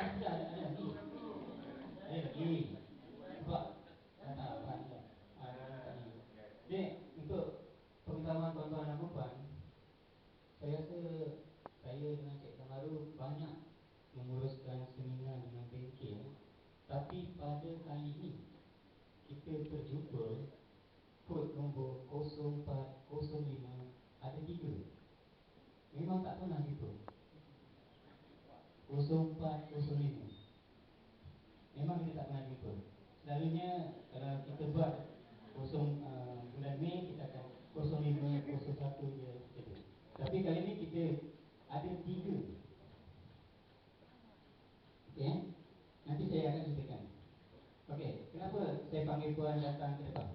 tak tidak ada, ada lagi. Ada lagi. Sebab dah tak apa ada. Ada lagi. Jadi untuk pengetahuan tuan-tuan dan puan, saya rasa saya dengan Cik Kamaru banyak menguruskan seminar dengan bengkel tapi pada kali ini kita terjumpa kod nombor 0405 ada tiga memang tak pernah gitu 0405 memang kita tak pernah gitu selalunya kalau kita buat 0 uh, bulan Mei kita akan 05 01 dia tapi kali ini kita ada tiga Okay. Nanti saya akan ceritakan. Okey, kenapa saya panggil puan datang ke depan?